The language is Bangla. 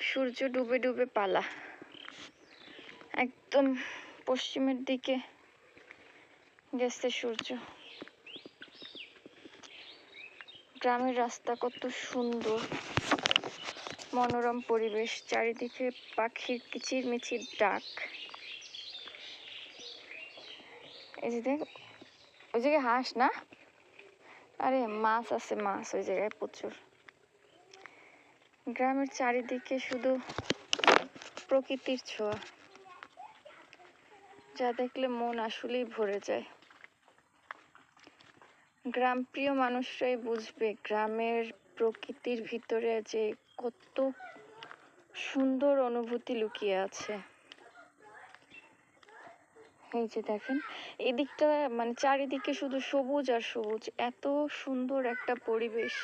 সূর্য ডুবে ডুবে পালা। একদম পশ্চিমের দিকে গেছে সূর্য। গ্রামের রাস্তা কত সুন্দর। মনোরম পরিবেশ, চারিদিকে পাখির কিচির মিচির ডাক। এই যে দেখ, ওই হাঁস না? আরে মাছ আছে, মাছ, ওই জায়গায় প্রচুর। গ্রামের চারিদিকে শুধু প্রকৃতির ছোঁয়া। যা দেখলে মন আসলেই ভরে যায়। গ্রাম প্রিয় মানুষরাই বুঝবে, গ্রামের প্রকৃতির ভিতরে যে কত সুন্দর অনুভূতি লুকিয়ে আছে। এই যে দেখেন এদিকটা মানে চারিদিকে শুধু সবুজ আর সবুজ এত সুন্দর একটা পরিবেশ।